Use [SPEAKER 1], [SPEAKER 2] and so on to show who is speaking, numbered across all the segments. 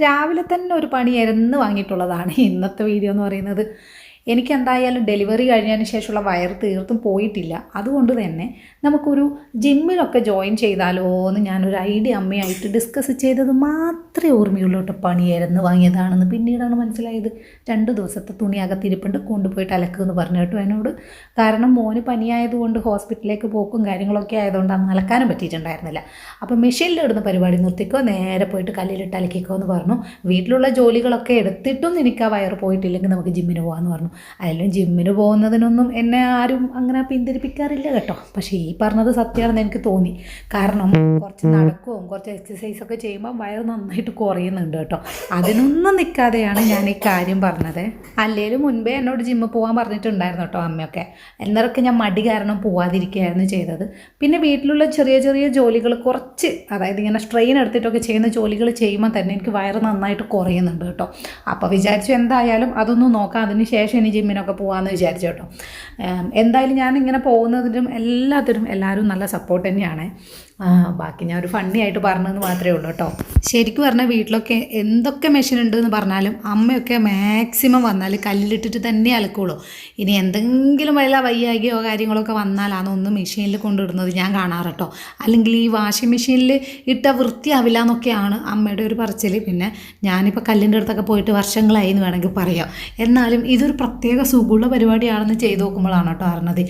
[SPEAKER 1] രാവിലെ തന്നെ ഒരു പണി എരന്ന് വാങ്ങിയിട്ടുള്ളതാണ് ഇന്നത്തെ വീഡിയോ എന്ന് പറയുന്നത്. എനിക്ക് എന്തായാലും ഡെലിവറി കഴിഞ്ഞതിന് ശേഷമുള്ള വയർ തീർത്തും പോയിട്ടില്ല. അതുകൊണ്ട് തന്നെ നമുക്കൊരു ജിമ്മിലൊക്കെ ജോയിൻ ചെയ്താലോ എന്ന് ഞാനൊരു ഐഡിയ അമ്മയായിട്ട് ഡിസ്കസ് ചെയ്തത് മാത്രമേ ഓർമ്മയുള്ളൂ കേട്ടോ. പണിയായിരുന്നു വാങ്ങിയതാണെന്ന് പിന്നീടാണ് മനസ്സിലായത്. രണ്ട് ദിവസത്തെ തുണി അകത്തിരിപ്പുണ്ട് കൊണ്ടുപോയിട്ട് അലക്കുമെന്ന് പറഞ്ഞു കേട്ടോ എന്നോട്. കാരണം മോന് പനിയായതുകൊണ്ട് ഹോസ്പിറ്റലിലേക്ക് പോക്കും കാര്യങ്ങളൊക്കെ ആയതുകൊണ്ട് അന്ന് അലക്കാനും പറ്റിയിട്ടുണ്ടായിരുന്നില്ല. അപ്പോൾ മെഷീനിലിടുന്ന പരിപാടി നിർത്തിക്കോ നേരെ പോയിട്ട് കല്ലിലിട്ട് അലക്കിക്കോ എന്ന് പറഞ്ഞു. വീട്ടിലുള്ള ജോലികളൊക്കെ എടുത്തിട്ടും എനിക്ക് ആ വയർ പോയിട്ടില്ലെങ്കിൽ നമുക്ക് ജിമ്മിന് പോകാമെന്ന് പറഞ്ഞു. അതിലും ജിമ്മിന് പോകുന്നതിനൊന്നും എന്നെ ആരും അങ്ങനെ പിന്തിരിപ്പിക്കാറില്ല കേട്ടോ. പക്ഷേ ഈ പറഞ്ഞത് സത്യമാണെന്ന് എനിക്ക് തോന്നി. കാരണം കുറച്ച് നടക്കുകയും കുറച്ച് എക്സസൈസ് ഒക്കെ ചെയ്യുമ്പോൾ വയറ് നന്നായിട്ട് കുറയുന്നുണ്ട് കേട്ടോ. അതിനൊന്നും നിൽക്കാതെയാണ് ഞാൻ ഈ കാര്യം പറഞ്ഞത്. അല്ലെങ്കിലും മുൻപേ എന്നോട് ജിമ്മിൽ പോകാൻ പറഞ്ഞിട്ടുണ്ടായിരുന്നു കേട്ടോ അമ്മയൊക്കെ. എന്നൊക്കെ ഞാൻ മടി കാരണം പോവാതിരിക്കുകയായിരുന്നു ചെയ്തത്. പിന്നെ വീട്ടിലുള്ള ചെറിയ ചെറിയ ജോലികൾ കുറച്ച് അതായത് ഇങ്ങനെ സ്ട്രെയിൻ എടുത്തിട്ടൊക്കെ ചെയ്യുന്ന ജോലികൾ ചെയ്യുമ്പോൾ തന്നെ എനിക്ക് വയറ് നന്നായിട്ട് കുറയുന്നുണ്ട് കേട്ടോ. അപ്പോൾ വിചാരിച്ചു എന്തായാലും അതൊന്നും നോക്കാം. അതിന് ശേഷം ഇനി ജിമ്മിനൊക്കെ പോകാമെന്ന് വിചാരിച്ചു കേട്ടോ. എന്തായാലും ഞാൻ ഇങ്ങനെ പോകുന്നതിനും എല്ലാത്തിനും എല്ലാവരും നല്ല സപ്പോർട്ട് തന്നെയാണ്. ബാക്കി ഞാൻ ഒരു ഫണ്ണി ആയിട്ട് പറഞ്ഞതെന്ന് മാത്രമേ ഉള്ളൂ കേട്ടോ ശരിക്കും പറഞ്ഞാൽ വീട്ടിലൊക്കെ എന്തൊക്കെ മെഷീൻ ഉണ്ട് എന്ന് പറഞ്ഞാലും അമ്മയൊക്കെ മാക്സിമം വന്നാൽ കല്ലിലിട്ടിട്ട് തന്നെ അലക്കുള്ളൂ. ഇനി എന്തെങ്കിലും വല്ല വയ്യാകിയോ കാര്യങ്ങളൊക്കെ വന്നാൽ ഒന്ന് മെഷീനിൽ കൊണ്ടിടുന്നത് ഞാൻ കാണാറ് കേട്ടോ അല്ലെങ്കിൽ ഈ വാഷിംഗ് മെഷീനിൽ ഇട്ട വൃത്തിയാവില്ല എന്നൊക്കെയാണ് അമ്മയുടെ ഒരു പറച്ചിൽ പിന്നെ ഞാനിപ്പോൾ കല്ലിന്റെ അടുത്തൊക്കെ പോയിട്ട് വർഷങ്ങളായി എന്ന് വേണമെങ്കിൽ പറയാം. എന്നാലും ഇതൊരു പ്രത്യേക സുഖമുള്ള പരിപാടിയാണെന്ന് ചെയ്തു നോക്കുമ്പോഴാണ് കേട്ടോ അറിഞ്ഞത്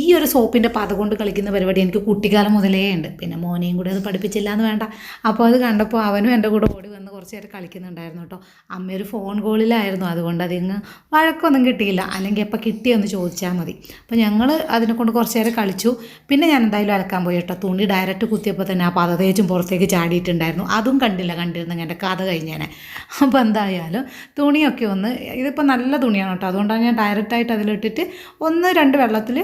[SPEAKER 1] ഈ ഒരു സോപ്പിന്റെ പത കൊണ്ട് കളിക്കുന്ന പരിപാടി എനിക്ക് കുട്ടിക്കാലം മുതലേ ഉണ്ട്. പിന്നെ മോനെയും കൂടെ അത് പഠിപ്പിച്ചില്ല എന്ന് വേണ്ട. അപ്പോൾ അത് കണ്ടപ്പോൾ അവനും എന്റെ കൂടെ ഓടി വന്ന് കുറച്ച് നേരം കളിക്കുന്നുണ്ടായിരുന്നു കേട്ടോ. അമ്മ ഒരു ഫോൺ കോളിലായിരുന്നു അതുകൊണ്ട് അതിങ്ങ് വഴക്കൊന്നും കിട്ടിയില്ല. അല്ലെങ്കിൽ എപ്പോൾ കിട്ടിയെന്ന് ചോദിച്ചാൽ മതി. അപ്പോൾ ഞങ്ങൾ അതിനെ കൊണ്ട് കുറച്ച് നേരം കളിച്ചു. പിന്നെ ഞാൻ എന്തായാലും അലക്കാൻ പോയി കേട്ടോ. തുണി ഡയറക്റ്റ് കുത്തിയപ്പോൾ തന്നെ ആ പത തേച്ചും പുറത്തേക്ക് ചാടിയിട്ടുണ്ടായിരുന്നു. അതും കണ്ടില്ല കണ്ടിരുന്നെങ്കിൽ എന്റെ കഥ കഴിഞ്ഞേനെ. അപ്പോൾ എന്തായാലും തുണിയൊക്കെ ഒന്ന് ഇതിപ്പോൾ നല്ല തുണിയാണ് കേട്ടോ. അതുകൊണ്ടാണ് ഞാൻ ഡയറക്റ്റായിട്ട് അതിലിട്ടിട്ട് ഒന്ന് രണ്ട് വെള്ളത്തിൽ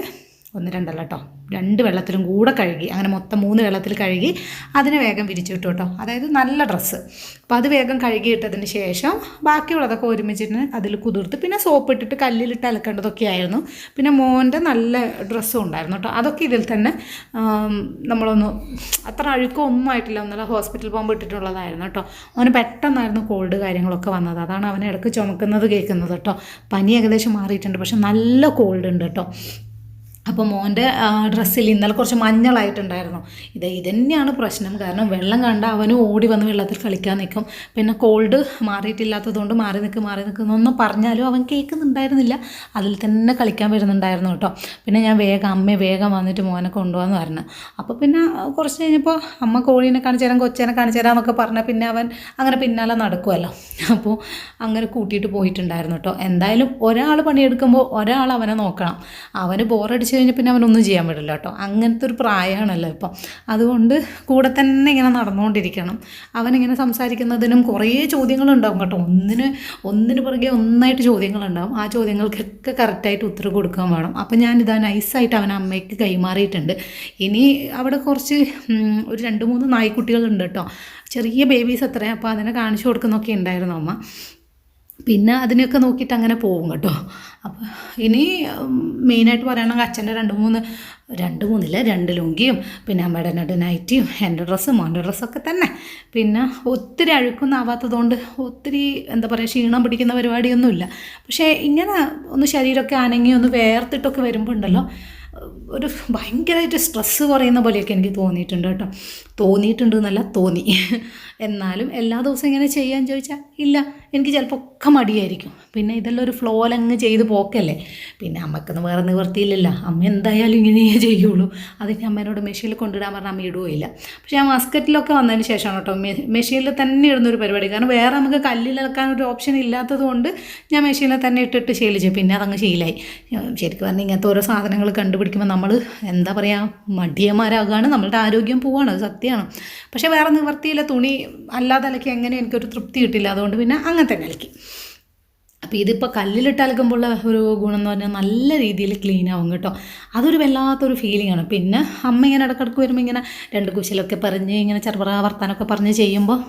[SPEAKER 1] ഒന്ന് രണ്ടല്ല കേട്ടോ രണ്ട് വെള്ളത്തിലും കൂടെ കഴുകി അങ്ങനെ മൊത്തം മൂന്ന് വെള്ളത്തിൽ കഴുകി അതിനെ വേഗം വിരിച്ചു വിട്ടു കേട്ടോ അതായത് നല്ല ഡ്രസ്സ്. അപ്പോൾ അത് വേഗം കഴുകിയിട്ടതിന് ശേഷം ബാക്കിയുള്ളതൊക്കെ ഒരുമിച്ചിട്ട് അതിൽ കുതിർത്ത് പിന്നെ സോപ്പ് ഇട്ടിട്ട് കല്ലിലിട്ട് അലക്കേണ്ടതൊക്കെ ആയിരുന്നു. പിന്നെ മോന്റെ നല്ല ഡ്രസ്സും ഉണ്ടായിരുന്നു കേട്ടോ അതൊക്കെ ഇതിൽ തന്നെ നമ്മളൊന്ന് അത്ര അഴുക്കോ ഒന്നും ആയിട്ടില്ല. ഒന്നല്ല ഹോസ്പിറ്റലിൽ പോകുമ്പോൾ ഇട്ടിട്ടുള്ളതായിരുന്നു കേട്ടോ അവന് പെട്ടെന്നായിരുന്നു കോൾഡ് കാര്യങ്ങളൊക്കെ വന്നത്. അതാണ് അവനെ ഇടയ്ക്ക് ചുമക്കുന്നത് കേൾക്കുന്നത് കേട്ടോ പനി ഏകദേശം മാറിയിട്ടുണ്ട്. പക്ഷെ നല്ല കോൾഡ് ഉണ്ട് കേട്ടോ അപ്പോൾ മോന്റെ ഡ്രസ്സിൽ ഇന്നലെ കുറച്ച് മഞ്ഞളായിട്ടുണ്ടായിരുന്നു. ഇത് ഇതന്നെയാണ് പ്രശ്നം. കാരണം വെള്ളം കണ്ട അവനും ഓടി വന്ന് വെള്ളത്തിൽ കളിക്കാൻ നിൽക്കും പിന്നെ കോൾഡ് മാറിയിട്ടില്ലാത്തതുകൊണ്ട് മാറി നിൽക്കും മാറി നിൽക്കുന്നൊന്നും പറഞ്ഞാലും അവൻ കേൾക്കുന്നുണ്ടായിരുന്നില്ല. അതിൽ തന്നെ കളിക്കാൻ വരുന്നുണ്ടായിരുന്നു കേട്ടോ. പിന്നെ ഞാൻ വേഗം അമ്മയെ വേഗം വന്നിട്ട് മോനെ കൊണ്ടുപോകാന്ന് പറഞ്ഞു. അപ്പോൾ പിന്നെ കുറച്ച് കഴിഞ്ഞപ്പോൾ അമ്മ കോഴീനെ കാണിച്ചു തരാം കൊച്ചേനെ കാണിച്ചു തരാം എന്നൊക്കെ പറഞ്ഞാൽ പിന്നെ അവൻ അങ്ങനെ പിന്നാലെ നടക്കുമല്ലോ അപ്പോൾ അങ്ങനെ കൂട്ടിയിട്ട് പോയിട്ടുണ്ടായിരുന്നു കേട്ടോ. എന്തായാലും ഒരാൾ പണിയെടുക്കുമ്പോൾ ഒരാൾ അവനെ നോക്കണം. അവന് ബോറടിച്ച് കഴിഞ്ഞാൽ പിന്നെ അവനൊന്നും ചെയ്യാൻ പറ്റില്ല കേട്ടോ. അങ്ങനത്തെ ഒരു പ്രായമാണല്ലോ ഇപ്പം. അതുകൊണ്ട് കൂടെ തന്നെ ഇങ്ങനെ നടന്നുകൊണ്ടിരിക്കണം. അവനിങ്ങനെ സംസാരിക്കുന്നതിനും കുറേ ചോദ്യങ്ങളുണ്ടാവും കേട്ടോ. ഒന്നിന് ഒന്നിന് പുറകെ ഒന്നായിട്ട് ചോദ്യങ്ങളുണ്ടാവും. ആ ചോദ്യങ്ങൾക്കൊക്കെ കറക്റ്റായിട്ട് ഉത്തരം കൊടുക്കാൻ വേണം. അപ്പം ഞാനിതാ നൈസായിട്ട് അവൻ അമ്മയ്ക്ക് കൈമാറിയിട്ടുണ്ട്. ഇനി അവിടെ കുറച്ച് ഒരു രണ്ട് മൂന്ന് നായ്ക്കുട്ടികളുണ്ട് കേട്ടോ. ചെറിയ ബേബീസ് അത്രയും അപ്പോൾ അതിനെ കാണിച്ചു കൊടുക്കുന്നൊക്കെ ഉണ്ടായിരുന്നു അമ്മ. പിന്നെ അതിനെയൊക്കെ നോക്കിയിട്ട് അങ്ങനെ പോകും കേട്ടോ. അപ്പോൾ ഇനി മെയിനായിട്ട് പറയുകയാണെങ്കിൽ അച്ഛന്റെ രണ്ട് മൂന്ന് രണ്ട് മൂന്നില്ല രണ്ട് ലുങ്കിയും പിന്നെ അമ്മയുടെ രണ്ട് നൈറ്റിയും എന്റെ ഡ്രസ്സും മോന്റെ ഡ്രസ്സൊക്കെ തന്നെ. പിന്നെ ഒത്തിരി അഴുക്കൊന്നും ആവാത്തതുകൊണ്ട് ഒത്തിരി എന്താ പറയുക ക്ഷീണം പിടിക്കുന്ന പരിപാടിയൊന്നുമില്ല. പക്ഷേ ഇങ്ങനെ ഒന്ന് ശരീരമൊക്കെ അനങ്ങി ഒന്ന് വേർത്തിട്ടൊക്കെ വരുമ്പോൾ ഉണ്ടല്ലോ ഒരു ഭയങ്കരമായിട്ട് സ്ട്രെസ്സ് കുറയുന്ന പോലെയൊക്കെ എനിക്ക് തോന്നിയിട്ടുണ്ട് കേട്ടോ. തോന്നിയിട്ടുണ്ട് എന്നല്ല തോന്നി. എന്നാലും എല്ലാ ദിവസവും ഇങ്ങനെ ചെയ്യാൻ ചോദിച്ചാൽ ഇല്ല എനിക്ക് ചിലപ്പോൾ ഒക്കെ മടിയായിരിക്കും. പിന്നെ ഇതെല്ലാം ഒരു ഫ്ലോലങ്ങ് ചെയ്ത് പോക്കല്ലേ. പിന്നെ അമ്മക്കൊന്നും വേറെ നിവർത്തിയില്ലല്ലോ അമ്മ എന്തായാലും ഇങ്ങനെയേ ചെയ്യുള്ളൂ. അതിന് അമ്മേനോട് മെഷീനിൽ കൊണ്ടിടാൻ പറഞ്ഞാൽ അമ്മ ഇടുകയില്ല. പക്ഷേ ആ മസ്കറ്റിലൊക്കെ വന്നതിന് ശേഷമാണ് കേട്ടോ മെഷീനിൽ തന്നെ ഇടുന്നൊരു പരിപാടി. കാരണം വേറെ നമുക്ക് കല്ലിലിളക്കാൻ ഒരു ഓപ്ഷൻ ഇല്ലാത്തത് കൊണ്ട് ഞാൻ മെഷീനിൽ തന്നെ ഇട്ടിട്ട് ശീലിച്ചു. പിന്നെ അതങ്ങ് ശീലായി. ശരിക്കും പറഞ്ഞാൽ ഇങ്ങനത്തെ ഓരോ സാധനങ്ങൾ കണ്ടുപിടിക്കുമ്പോൾ നമ്മൾ എന്താ പറയുക മടിയന്മാരാകുകയാണ് നമ്മളുടെ ആരോഗ്യം പോവാണ് അത് സത്യമാണ് പക്ഷേ വേറെ നിവർത്തിയില്ല തുണി അല്ലാതെ അലക്കി എങ്ങനെ എനിക്കൊരു തൃപ്തി കിട്ടില്ല. അതുകൊണ്ട് പിന്നെ അങ്ങനെ തന്നെ അലക്കി. അപ്പോൾ ഇതിപ്പോൾ കല്ലിലിട്ട് അലക്കുമ്പോഴുള്ള ഒരു ഗുണം എന്ന് പറഞ്ഞാൽ നല്ല രീതിയിൽ ക്ലീൻ ആവും കേട്ടോ. അതൊരു വല്ലാത്തൊരു ഫീലിംഗ് ആണ്. പിന്നെ അമ്മ ഇങ്ങനെ ഇടക്കിടക്ക് വരുമ്പോൾ ഇങ്ങനെ രണ്ട് കുശലൊക്കെ പറഞ്ഞ് ഇങ്ങനെ ചെറുപറ വർത്താനൊക്കെ പറഞ്ഞ് ചെയ്യുമ്പോൾ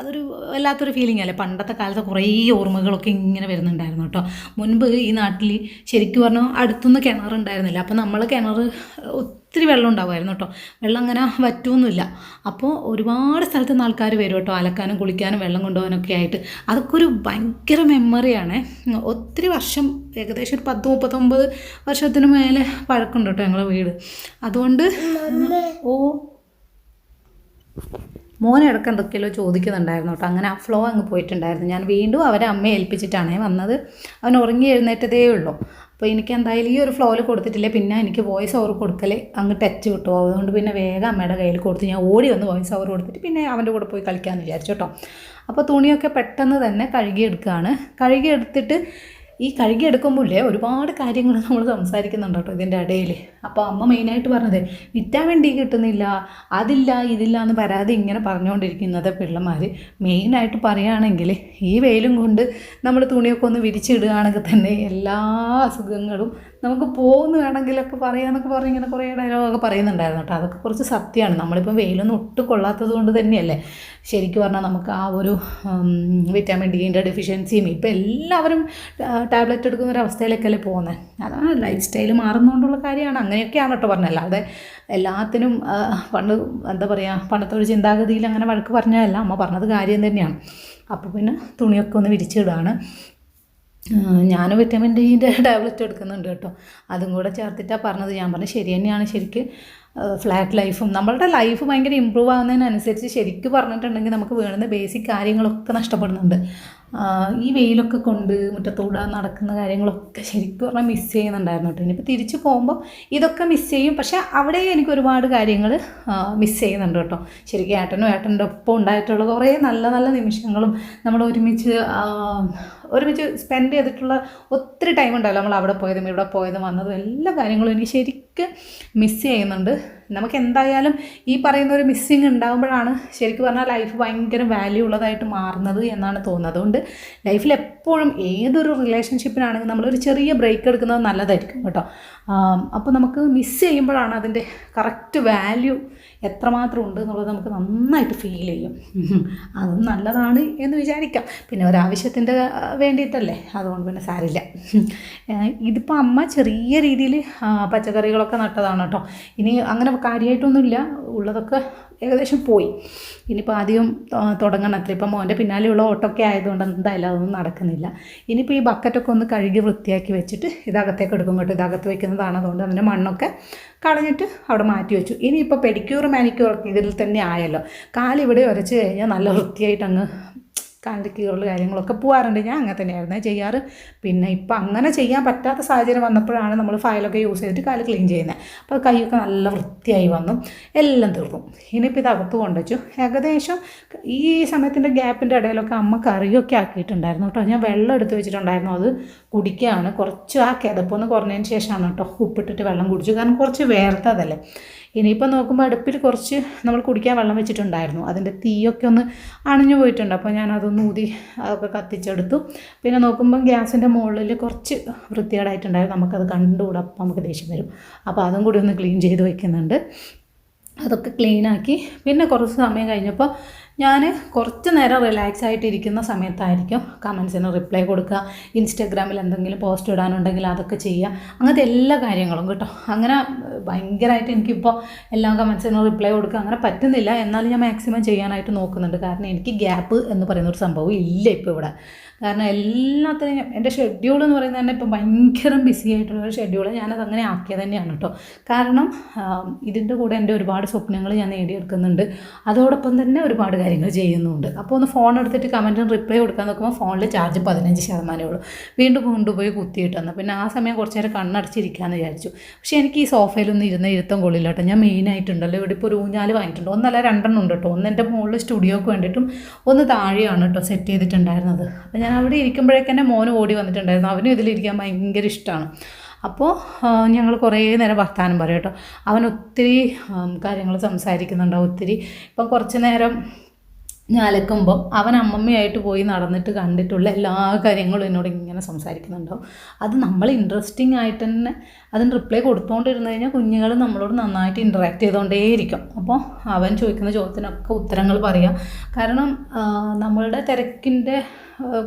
[SPEAKER 1] അതൊരു വല്ലാത്തൊരു ഫീലിംഗ് അല്ലേ? പണ്ടത്തെ കാലത്തെ കുറേ ഓർമ്മകളൊക്കെ ഇങ്ങനെ വരുന്നുണ്ടായിരുന്നു കേട്ടോ. മുൻപ് ഈ നാട്ടിൽ ശരിക്കും പറഞ്ഞാൽ അടുത്തൊന്നും കിണറുണ്ടായിരുന്നില്ല അപ്പോൾ നമ്മൾ കിണർ ഒത്തിരി വെള്ളം ഉണ്ടാവുമായിരുന്നു കേട്ടോ. വെള്ളം അങ്ങനെ വറ്റുമൊന്നുമില്ല അപ്പോൾ ഒരുപാട് സ്ഥലത്ത് നിന്ന് ആൾക്കാർ വരും കേട്ടോ. അലക്കാനും കുളിക്കാനും വെള്ളം കൊണ്ടുപോകാനൊക്കെ ആയിട്ട്. അതൊക്കെ ഒരു ഭയങ്കര മെമ്മറിയാണ് ഒത്തിരി വർഷം ഏകദേശം ഒരു പത്ത് മുപ്പത്തൊമ്പത് വർഷത്തിന് മേലെ പഴക്കമുണ്ട് കേട്ടോ ഞങ്ങളെ വീട്. അതുകൊണ്ട് ഓ മോനെ ഇടയ്ക്ക് എന്തൊക്കെയല്ലോ ചോദിക്കുന്നുണ്ടായിരുന്നു കേട്ടോ. അങ്ങനെ ആ ഫ്ലോ അങ്ങ് പോയിട്ടുണ്ടായിരുന്നു. ഞാൻ വീണ്ടും അവരെ അമ്മയെ ഏൽപ്പിച്ചിട്ടാണേ വന്നത്. അവൻ ഉറങ്ങി എഴുന്നേറ്റതേ ഉള്ളൂ. അപ്പോൾ എനിക്ക് എന്തായാലും ഈ ഒരു ഫ്ലോയിൽ കൊടുത്തിട്ടില്ലേ? പിന്നെ എനിക്ക് വോയിസ് ഓവർ കൊടുക്കൽ അങ്ങ് ടച്ച് കിട്ടും അതുകൊണ്ട് പിന്നെ വേഗം അമ്മയുടെ കയ്യിൽ കൊടുത്ത്. ഞാൻ ഓടി വന്ന് വോയിസ് ഓവർ കൊടുത്തിട്ട് പിന്നെ അവന്റെ കൂടെ പോയി കളിക്കാമെന്ന് വിചാരിച്ചു കേട്ടോ. അപ്പോൾ തുണിയൊക്കെ പെട്ടെന്ന് തന്നെ കഴുകിയെടുക്കുകയാണ്. കഴുകിയെടുത്തിട്ട് ഈ കഴുകിയെടുക്കുമ്പോഴേ ഒരുപാട് കാര്യങ്ങൾ നമ്മൾ സംസാരിക്കുന്നുണ്ട് കേട്ടോ ഇതിന്റെ ഇടയിൽ അപ്പോൾ അമ്മ മെയിനായിട്ട് പറഞ്ഞത് വിറ്റാമിൻ ഡി കിട്ടുന്നില്ല അതില്ല ഇതില്ല എന്ന് പരാതി ഇങ്ങനെ പറഞ്ഞുകൊണ്ടിരിക്കുന്നത് പിള്ളമാർ മെയിനായിട്ട് പറയുകയാണെങ്കിൽ ഈ വെയിലും കൊണ്ട് നമ്മൾ തുണിയൊക്കെ ഒന്ന് വിരിച്ചിടുകയാണെങ്കിൽ തന്നെ എല്ലാ അസുഖങ്ങളും നമുക്ക് പോകുന്നു വേണമെങ്കിലൊക്കെ പറയാമെന്നൊക്കെ പറഞ്ഞ് ഇങ്ങനെ കുറേ ഡയലോഗൊക്കെ പറയുന്നുണ്ടായിരുന്നു കേട്ടോ. അതൊക്കെ കുറച്ച് സത്യമാണ്. നമ്മളിപ്പോൾ വെയിലൊന്നും ഒട്ടും കൊള്ളാത്തത് കൊണ്ട് തന്നെയല്ലേ? ശരിക്കും പറഞ്ഞാൽ നമുക്ക് ആ ഒരു വിറ്റാമിൻ ഡീന്റെ ഡെഫിഷ്യൻസിയും ഇപ്പോൾ എല്ലാവരും ടാബ്ലറ്റ് എടുക്കുന്ന ഒരു അവസ്ഥയിലേക്കല്ലേ പോകുന്നത് അതാണ് ലൈഫ് സ്റ്റൈൽ മാറുന്നതുകൊണ്ടുള്ള കാര്യമാണ്. അങ്ങനെയൊക്കെയാണ് കേട്ടോ പറഞ്ഞത്. അല്ലാതെ എല്ലാത്തിനും പണ്ട് എന്താ പറയുക പണ്ടത്തെ ഒരു ചിന്താഗതിയിൽ അങ്ങനെ വഴക്ക് പറഞ്ഞതല്ല. അമ്മ പറഞ്ഞത് കാര്യം തന്നെയാണ്. അപ്പോൾ പിന്നെ തുണിയൊക്കെ ഒന്ന് വിരിച്ചിടുകയാണ് ഞാൻ വിറ്റമിൻ ഡിന്റെ ടാബ്ലറ്റ് എടുക്കുന്നുണ്ട് കേട്ടോ. അതും കൂടെ ചേർത്തിട്ടാണ് പറഞ്ഞത്. ഞാൻ പറഞ്ഞു ശരി തന്നെയാണ് ശരിക്ക്. ഫ്ലാറ്റ് ലൈഫും നമ്മളുടെ ലൈഫ് ഭയങ്കര ഇമ്പ്രൂവ് ആകുന്നതിനനുസരിച്ച് ശരിക്കും പറഞ്ഞിട്ടുണ്ടെങ്കിൽ നമുക്ക് വേണ്ടുന്ന ബേസിക് കാര്യങ്ങളൊക്കെ നഷ്ടപ്പെടുന്നുണ്ട്. ഈ വെയിലൊക്കെ കൊണ്ട് മുറ്റത്തൂടെ നടക്കുന്ന കാര്യങ്ങളൊക്കെ ശരിക്കും പറഞ്ഞാൽ മിസ് ചെയ്യുന്നുണ്ടായിരുന്നു കേട്ടോ. ഇനിയിപ്പോൾ തിരിച്ചു പോകുമ്പോൾ ഇതൊക്കെ മിസ് ചെയ്യും. പക്ഷേ അവിടെ എനിക്ക് ഒരുപാട് കാര്യങ്ങൾ മിസ് ചെയ്യുന്നുണ്ട് കേട്ടോ. ശരിക്കും ഏട്ടനും ഏട്ടന്റെ ഒപ്പം ഉണ്ടായിട്ടുള്ള കുറേ നല്ല നല്ല നിമിഷങ്ങളും നമ്മൾ ഒരുമിച്ച് ഒരുമിച്ച് സ്പെൻഡ് ചെയ്തിട്ടുള്ള ഒത്തിരി ടൈം ഉണ്ടല്ലോ നമ്മൾ അവിടെ പോയതും ഇവിടെ പോയതും വന്നതും എല്ലാ കാര്യങ്ങളും എനിക്ക് ശരിക്കും മിസ്സ് ചെയ്യുന്നുണ്ട്. നമുക്ക് എന്തായാലും ഈ പറയുന്ന ഒരു മിസ്സിങ് ഉണ്ടാകുമ്പോഴാണ് ശരിക്കും പറഞ്ഞാൽ ലൈഫ് ഭയങ്കര വാല്യൂ ഉള്ളതായിട്ട് മാറുന്നത് എന്നാണ് തോന്നുന്നത്. അതുകൊണ്ട് ലൈഫിൽ എപ്പോഴും ഏതൊരു റിലേഷൻഷിപ്പിനാണെങ്കിലും നമ്മളൊരു ചെറിയ ബ്രേക്ക് എടുക്കുന്നത് നല്ലതായിരിക്കും കേട്ടോ. അപ്പോൾ നമുക്ക് മിസ് ചെയ്യുമ്പോഴാണ് അതിന്റെ കറക്റ്റ് വാല്യൂ എത്രമാത്രം ഉണ്ട് എന്നുള്ളത് നമുക്ക് നന്നായിട്ട് ഫീൽ ചെയ്യും. അതും നല്ലതാണ് എന്ന് വിചാരിക്കാം. പിന്നെ ഒരാവശ്യത്തിന്റെ വേണ്ടിയിട്ടല്ലേ? അതുകൊണ്ട് പിന്നെ സാരില്ല ഇതിപ്പോൾ അമ്മ ചെറിയ രീതിയിൽ പച്ചക്കറികളൊക്കെ നട്ടതാണ് കേട്ടോ. ഇനി അങ്ങനെ കാര്യമായിട്ടൊന്നുമില്ല ഉള്ളതൊക്കെ ഏകദേശം പോയി. ഇനിയിപ്പോൾ ആദ്യം തുടങ്ങണം അത്ര. ഇപ്പം മോന്റെ പിന്നാലെയുള്ള ഓട്ടമൊക്കെ ആയതുകൊണ്ട് എന്തായാലും അതൊന്നും നടക്കുന്നില്ല. ഇനിയിപ്പോൾ ഈ ബക്കറ്റൊക്കെ ഒന്ന് കഴുകി വൃത്തിയാക്കി വെച്ചിട്ട് ഇതകത്തേക്ക് എടുക്കും കേട്ടോ. ഇതകത്ത് വെക്കുന്നതാണ് അതുകൊണ്ട് അതിന്റെ മണ്ണൊക്കെ കളഞ്ഞിട്ട് അവിടെ മാറ്റി വെച്ചു. ഇനിയിപ്പോൾ പെഡിക്യൂർ മാനിക്യൂർ ഇതിൽ തന്നെ ആയല്ലോ. കാലിവിടെ ഉരച്ച് കഴിഞ്ഞാൽ നല്ല വൃത്തിയായിട്ട് അങ്ങ് കീറുള്ള കാര്യങ്ങളൊക്കെ പോകാറുണ്ട് ഞാൻ അങ്ങനെ തന്നെയായിരുന്നു ചെയ്യാറ്. പിന്നെ ഇപ്പം അങ്ങനെ ചെയ്യാൻ പറ്റാത്ത സാഹചര്യം വന്നപ്പോഴാണ് നമ്മൾ ഫയലൊക്കെ യൂസ് ചെയ്തിട്ട് കാൽ ക്ലീൻ ചെയ്യുന്നത് അപ്പോൾ കൈയൊക്കെ നല്ല വൃത്തിയായി വന്നു. എല്ലാം തീർന്നു. ഇനിയിപ്പോൾ ഇത് അകത്ത് കൊണ്ടുവച്ചു. ഏകദേശം ഈ സമയത്തിന്റെ ഗ്യാപ്പിന്റെ ഇടയിലൊക്കെ അമ്മ കറിയൊക്കെ ആക്കിയിട്ടുണ്ടായിരുന്നു കേട്ടോ. ഞാൻ വെള്ളം എടുത്ത് വെച്ചിട്ടുണ്ടായിരുന്നു. അത് കുടിക്കുകയാണ് കുറച്ച് ആ കിതപ്പൊന്ന് കുറഞ്ഞതിന് ശേഷമാണ് കേട്ടോ ഉപ്പിട്ടിട്ട് വെള്ളം കുടിച്ചു കാരണം കുറച്ച് വേർത്തതല്ലേ. ഇനിയിപ്പോൾ നോക്കുമ്പോൾ അടുപ്പിൽ കുറച്ച് നമ്മൾ കുടിക്കാൻ വെള്ളം വെച്ചിട്ടുണ്ടായിരുന്നു. അതിന്റെ തീയൊക്കെ ഒന്ന് അണഞ്ഞു പോയിട്ടുണ്ട്. അപ്പോൾ ഞാൻ അതൊന്ന് ഊതി അതൊക്കെ കത്തിച്ചെടുത്തു. പിന്നെ നോക്കുമ്പോൾ ഗ്യാസിന്റെ മുകളിൽ കുറച്ച് വൃത്തികേടായിട്ടുണ്ടായിരുന്നു. നമുക്കത് കണ്ടുകൂടാ അപ്പം നമുക്ക് ദേഷ്യം വരും. അപ്പോൾ അതും കൂടി ഒന്ന് ക്ലീൻ ചെയ്ത് വയ്ക്കുന്നുണ്ട് അതൊക്കെ ക്ലീനാക്കി പിന്നെ കുറച്ച് സമയം കഴിഞ്ഞപ്പോൾ ഞാൻ കുറച്ച് നേരം റിലാക്സ് ആയിട്ടിരിക്കുന്ന സമയത്തായിരിക്കും കമൻസിന് റിപ്ലൈ കൊടുക്കുക. ഇൻസ്റ്റഗ്രാമിൽ എന്തെങ്കിലും പോസ്റ്റ് ഇടാനുണ്ടെങ്കിൽ അതൊക്കെ ചെയ്യുക. അങ്ങനത്തെ എല്ലാ കാര്യങ്ങളും കേട്ടോ. അങ്ങനെ ഭയങ്കരമായിട്ട് എനിക്കിപ്പോൾ എല്ലാ കമൻസിനും റിപ്ലൈ കൊടുക്കുക അങ്ങനെ പറ്റുന്നില്ല. എന്നാലും ഞാൻ മാക്സിമം ചെയ്യാനായിട്ട് നോക്കുന്നുണ്ട്. കാരണം എനിക്ക് ഗ്യാപ്പ് എന്ന് പറയുന്ന ഒരു സംഭവം ഇല്ല ഇപ്പോൾ ഇവിടെ. കാരണം എല്ലാത്തിനും എന്റെ ഷെഡ്യൂൾ എന്ന് പറയുന്നത് തന്നെ ഇപ്പം ഭയങ്കര ബിസി ആയിട്ടുള്ള ഒരു ഷെഡ്യൂൾ ഞാനത് അങ്ങനെ ആക്കിയത് തന്നെയാണ് കേട്ടോ. കാരണം ഇതിന്റെ കൂടെ എന്റെ ഒരുപാട് സ്വപ്നങ്ങൾ ഞാൻ നേടിയെടുക്കുന്നുണ്ട്. അതോടൊപ്പം തന്നെ ഒരുപാട് കാര്യങ്ങൾ ചെയ്യുന്നുണ്ട്. അപ്പോൾ ഒന്ന് ഫോൺ എടുത്തിട്ട് കമന്റിന് റിപ്ലൈ കൊടുക്കാൻ നോക്കുമ്പോൾ ഫോണിൽ ചാർജ് പതിനഞ്ച് ശതമാനമേ ഉള്ളൂ. വീണ്ടും കൊണ്ടുപോയി കുത്തിയിട്ട് തന്നു പിന്നെ ആ സമയം കുറച്ച് നേരം കണ്ണടച്ചിരിക്കാമെന്ന് വിചാരിച്ചു. പക്ഷേ എനിക്ക് ഈ സോഫയിലൊന്നും ഇരുന്ന് ഇരുത്തം കൊള്ളില്ല കേട്ടോ. ഞാൻ മെയിനായിട്ടുണ്ടല്ലോ ഇവിടെ ഇപ്പോൾ ഒരു ഊഞ്ഞാൽ വാങ്ങിയിട്ടുണ്ട്. ഒന്നല്ല രണ്ടെണ്ണം ഉണ്ട് കേട്ടോ. ഒന്ന് എന്റെ മുകളിൽ സ്റ്റുഡിയോക്ക് വേണ്ടിയിട്ടും ഒന്ന് താഴെയാണ് കേട്ടോ സെറ്റ് ചെയ്തിട്ടുണ്ടായിരുന്നത്. അപ്പോൾ ഞാൻ അവിടെ ഇരിക്കുമ്പോഴേക്ക് തന്നെ മോന് ഓടി വന്നിട്ടുണ്ടായിരുന്നു. അവനും ഇതിലിരിക്കാൻ ഭയങ്കര ഇഷ്ടമാണ്. അപ്പോൾ ഞങ്ങൾ കുറേ നേരം വർത്താനം പറയും കേട്ടോ. അവൻ ഒത്തിരി കാര്യങ്ങൾ സംസാരിക്കുന്നുണ്ടാവും ഒത്തിരി. ഇപ്പം കുറച്ച് നേരം ഞാൻ അലക്കുമ്പം അവൻ അമ്മമ്മയായിട്ട് പോയി നടന്നിട്ട് കണ്ടിട്ടുള്ള എല്ലാ കാര്യങ്ങളും എന്നോട് ഇങ്ങനെ സംസാരിക്കുന്നുണ്ടാവും. അത് നമ്മൾ ഇൻട്രസ്റ്റിംഗ് ആയിട്ട് തന്നെ അതിന് റിപ്ലൈ കൊടുത്തുകൊണ്ടിരുന്നു കഴിഞ്ഞാൽ കുഞ്ഞുങ്ങൾ നമ്മളോട് നന്നായിട്ട് ഇന്ററാക്ട് ചെയ്തുകൊണ്ടേയിരിക്കും അപ്പോൾ അവൻ ചോദിക്കുന്ന ചോദ്യത്തിനൊക്കെ ഉത്തരങ്ങൾ പറയാം. കാരണം നമ്മളുടെ തിരക്കിന്റെ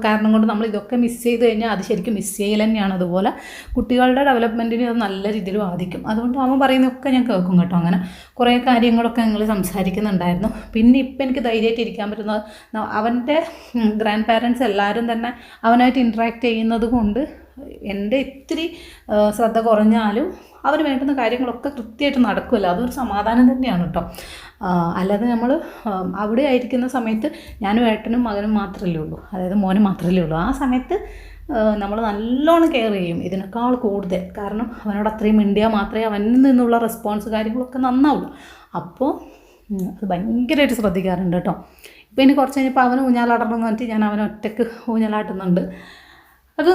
[SPEAKER 1] കാരണം കൊണ്ട് നമ്മൾ ഇതൊക്കെ മിസ് ചെയ്ത് കഴിഞ്ഞാൽ അത് ശരിക്കും മിസ് ചെയ്യൽ തന്നെയാണ് അതുപോലെ കുട്ടികളുടെ ഡെവലപ്മെന്റിന് അത് നല്ല രീതിയിൽ ബാധിക്കും. അതുകൊണ്ട് അവൻ പറയുന്നതൊക്കെ ഞാൻ കേൾക്കും കേട്ടോ അങ്ങനെ. കുറേ കാര്യങ്ങളൊക്കെ ഞങ്ങൾ സംസാരിക്കുന്നുണ്ടായിരുന്നു. പിന്നെ ഇപ്പം എനിക്ക് ധൈര്യമായിട്ട് ഇരിക്കാൻ പറ്റുന്നത് അവന്റെ ഗ്രാൻഡ് പാരൻസ് എല്ലാവരും തന്നെ അവനായിട്ട് ഇൻട്രാക്ട് ചെയ്യുന്നത് കൊണ്ട് എന്റെ ഇത്തിരി ശ്രദ്ധ കുറഞ്ഞാലും അവർ വേണ്ടുന്ന കാര്യങ്ങളൊക്കെ കൃത്യമായിട്ട് നടക്കുമല്ലോ. അതൊരു സമാധാനം തന്നെയാണ് കേട്ടോ. അല്ലാതെ നമ്മൾ അവിടെ ആയിരിക്കുന്ന സമയത്ത് ഞാനും ഏട്ടനും മകനും മാത്രമല്ലേ ഉള്ളൂ. അതായത് മോനും മാത്രമല്ലേ ഉള്ളൂ. ആ സമയത്ത് നമ്മൾ നല്ലോണം കെയർ ചെയ്യും ഇതിനേക്കാൾ കൂടുതൽ. കാരണം അവനോട് അത്രയും മിണ്ടിയാൽ മാത്രമേ അവനിൽ നിന്നുള്ള റെസ്പോൺസ് കാര്യങ്ങളൊക്കെ നന്നാവുള്ളൂ. അപ്പോൾ അത് ഭയങ്കരമായിട്ട് ശ്രദ്ധിക്കാറുണ്ട് കേട്ടോ. ഇപ്പം ഇനി കുറച്ച് കഴിഞ്ഞപ്പോൾ അവന് ഊഞ്ഞാലാടണം എന്ന് പറഞ്ഞിട്ട് ഞാൻ അവനെ ഒറ്റയ്ക്ക് ഊഞ്ഞാലാട്ടുന്നുണ്ട്. അത്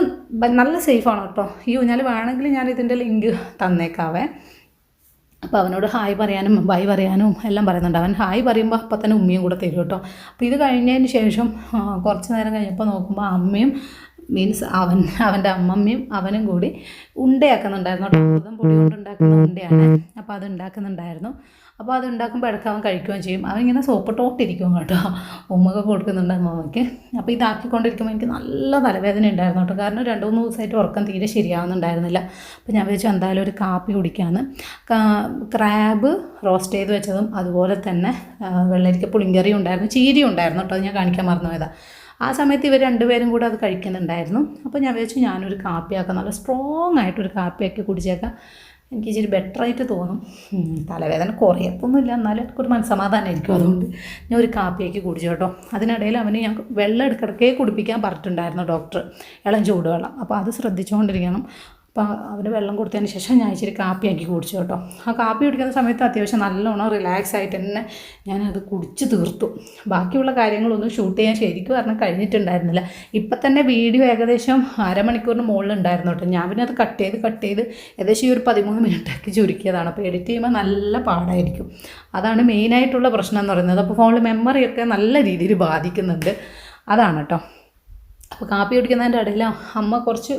[SPEAKER 1] നല്ല സേഫാണ് കേട്ടോ. ഈ ഊഞ്ഞാൽ വേണമെങ്കിൽ ഞാൻ ഇതിന്റെ ലിങ്ക് തന്നേക്കാവേ. അപ്പോൾ അവനോട് ഹായ് പറയാനും ബൈ പറയാനും എല്ലാം പറയുന്നുണ്ട്. അവൻ ഹായ് പറയുമ്പോൾ അപ്പം തന്നെ ഉമ്മയും കൂടെ തരും കേട്ടോ. അപ്പോൾ ഇത് കഴിഞ്ഞതിന് ശേഷം കുറച്ച് നേരം കഴിഞ്ഞപ്പോൾ നോക്കുമ്പോൾ അമ്മയും മീൻസ് അവൻ അവന്റെ അമ്മമ്മയും അവനും കൂടി ഉണ്ടയാക്കുന്നുണ്ടായിരുന്നു കേട്ടോ. അമൃതം പൊടി കൊണ്ട് ഉണ്ടാക്കുന്ന ഉണ്ടയാണ്. അപ്പോൾ അത് ഉണ്ടാക്കുന്നുണ്ടായിരുന്നു. അപ്പോൾ അത് ഉണ്ടാക്കുമ്പോൾ ഇടയ്ക്ക് അവൻ കഴിക്കുകയും ചെയ്യും. അവനിങ്ങനെ സോപ്പിട്ടോട്ടിരിക്കും കേട്ടോ. ഉമ്മക്ക് കൊടുക്കുന്നുണ്ട് അമ്മമ്മയ്ക്ക് അപ്പോൾ ഇതാക്കിക്കൊണ്ടിരിക്കുമ്പോൾ എനിക്ക് നല്ല തലവേദന ഉണ്ടായിരുന്നു കേട്ടോ. കാരണം രണ്ട് മൂന്ന് ദിവസമായിട്ട് ഉറക്കം തീരെ ശരിയാവുന്നുണ്ടായിരുന്നില്ല. അപ്പോൾ ഞാൻ വിചാരിച്ചു എന്തായാലും ഒരു കാപ്പി കുടിക്കാമെന്ന് കാ- ക്രാബ് റോസ്റ്റ് ചെയ്ത് വെച്ചതും അതുപോലെ തന്നെ വെള്ളരിക്ക പുളിങ്കറിയും ഉണ്ടായിരുന്നു. ചീരിയും ഉണ്ടായിരുന്നു കേട്ടോ. ഞാൻ കാണിക്കാൻ മറന്നുപോയതാണ് ആ സമയത്ത് ഇവർ രണ്ടുപേരും കൂടെ അത് കഴിക്കുന്നുണ്ടായിരുന്നു. അപ്പോൾ ഞാൻ വിചാരിച്ചു ഞാനൊരു കാപ്പിയാക്കാം. നല്ല സ്ട്രോങ് ആയിട്ടൊരു കാപ്പിയാക്കി കുടിച്ചേക്കാം. എനിക്ക് ഇച്ചിരി ബെറ്റർ ആയിട്ട് തോന്നും. തലവേദന കുറയത്തൊന്നുമില്ല. എന്നാലും എനിക്കൊരു മനസ്സമാധാനമായിരിക്കും അതുകൊണ്ട് ഞാൻ ഒരു കാപ്പിയൊക്കെ കുടിച്ചു കേട്ടോ. അതിനിടയിൽ അവന് ഞാൻ വെള്ളം എടുക്കിടക്കേ കുടിപ്പിക്കാൻ പറഞ്ഞിട്ടുണ്ടായിരുന്നു ഡോക്ടർ. ഇളം ചൂടുവെള്ളം. അപ്പോൾ അത് ശ്രദ്ധിച്ചുകൊണ്ടിരിക്കണം. അപ്പോൾ അവന് വെള്ളം കൊടുത്തതിന് ശേഷം ഞാൻ ഇച്ചിരി കാപ്പിയാക്കി കുടിച്ചു കേട്ടോ. ആ കാപ്പി കുടിക്കുന്ന സമയത്ത് അത്യാവശ്യം നല്ലോണം റിലാക്സ് ആയിട്ട് തന്നെ ഞാനത് കുടിച്ച് തീർത്തു. ബാക്കിയുള്ള കാര്യങ്ങളൊന്നും ഷൂട്ട് ചെയ്യാൻ ശരിക്കും പറഞ്ഞാൽ കഴിഞ്ഞിട്ടുണ്ടായിരുന്നില്ല. ഇപ്പം തന്നെ വീഡിയോ ഏകദേശം അരമണിക്കൂറിന് മുകളിൽ ഉണ്ടായിരുന്നു കേട്ടോ. ഞാൻ പിന്നെ അത് കട്ട് ചെയ്ത് കട്ട് ചെയ്ത് ഏകദേശം ഈ ഒരു പതിമൂന്ന് മിനിറ്റാക്കി ചുരുക്കിയതാണ്. അപ്പോൾ എഡിറ്റ് ചെയ്യുമ്പോൾ നല്ല പാടായിരിക്കും. അതാണ് മെയിനായിട്ടുള്ള പ്രശ്നം എന്ന് പറയുന്നത്. അപ്പോൾ ഫോണിൽ മെമ്മറിയൊക്കെ നല്ല രീതിയിൽ ബാധിക്കുന്നുണ്ട്. അതാണ് കേട്ടോ. അപ്പോൾ കാപ്പി കുടിക്കുന്നതിന്റെ ഇടയിൽ അമ്മ കുറച്ച്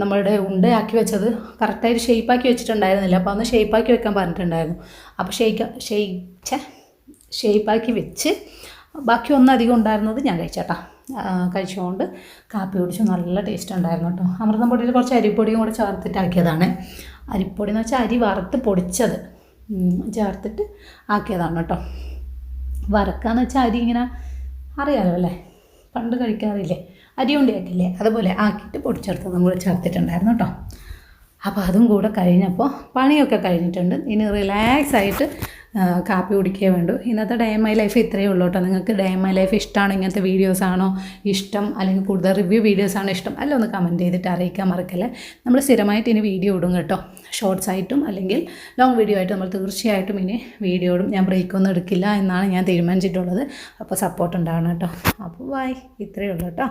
[SPEAKER 1] നമ്മളുടെ ഉണ്ടയാക്കി വെച്ചത് കറക്റ്റായിട്ട് ഷേപ്പാക്കി വെച്ചിട്ടുണ്ടായിരുന്നില്ല. അപ്പോൾ അന്ന് ഷേപ്പാക്കി വെക്കാൻ പറഞ്ഞിട്ടുണ്ടായിരുന്നു. അപ്പോൾ ഷെയ്ക്ക് ഷേച്ച ഷേപ്പാക്കി വെച്ച് ബാക്കി ഒന്നധികം ഉണ്ടായിരുന്നത് ഞാൻ കഴിച്ചേട്ടാ. കഴിച്ചുകൊണ്ട് കാപ്പി കുടിച്ചു. നല്ല ടേസ്റ്റ് ഉണ്ടായിരുന്നു കേട്ടോ. അമൃതം പൊടിയിൽ കുറച്ച് അരിപ്പൊടിയും കൂടെ ചേർത്തിട്ടാക്കിയതാണ്. അരിപ്പൊടി എന്ന് വെച്ചാൽ അരി വറുത്ത് പൊടിച്ചത്. ചേർത്തിട്ട് ആക്കിയതാണ് കേട്ടോ. വറക്കാന്ന് വെച്ചാൽ അരി ഇങ്ങനെ അറിയാലോ അല്ലേ? പണ്ട് കഴിക്കാറില്ലേ? അരി ഉണ്ടിയാക്കില്ലേ അതുപോലെ ആക്കിയിട്ട് പൊടിച്ചെടുത്തതും നമ്മൾ ചേർത്തിട്ടുണ്ടായിരുന്നു കേട്ടോ. അപ്പോൾ അതും കൂടെ കഴിഞ്ഞപ്പോൾ പണിയൊക്കെ കഴിഞ്ഞിട്ടുണ്ട്. ഇനി റിലാക്സ് ആയിട്ട് കാപ്പി കുടിക്കേ വേണ്ടു. ഇന്നത്തെ ഡേ മൈ ലൈഫ് ഇത്രയേ ഉള്ളൂ കേട്ടോ. നിങ്ങൾക്ക് ഡേ മൈ ലൈഫ് ഇഷ്ടമാണോ ഇങ്ങനത്തെ വീഡിയോസ് ആണോ ഇഷ്ടം അല്ലെങ്കിൽ കൂടുതൽ റിവ്യൂ വീഡിയോസ് ആണോ ഇഷ്ടം അല്ല ഒന്ന് കമന്റ് ചെയ്തിട്ട് അറിയിക്കാൻ മറക്കല്ലേ. നമ്മൾ സ്ഥിരമായിട്ട് ഇനി വീഡിയോ ഇടും കേട്ടോ. ഷോർട്സ് ആയിട്ടും അല്ലെങ്കിൽ ലോങ് വീഡിയോ ആയിട്ടും നമ്മൾ തീർച്ചയായിട്ടും ഇനി വീഡിയോ ഇടും. ഞാൻ ബ്രേക്കൊന്നും എടുക്കില്ല എന്നാണ് ഞാൻ തീരുമാനിച്ചിട്ടുള്ളത്. അപ്പോൾ സപ്പോർട്ട് ഉണ്ടാവണം കേട്ടോ. അപ്പോൾ ബൈ ഇത്രയേ ഉള്ളൂ കേട്ടോ.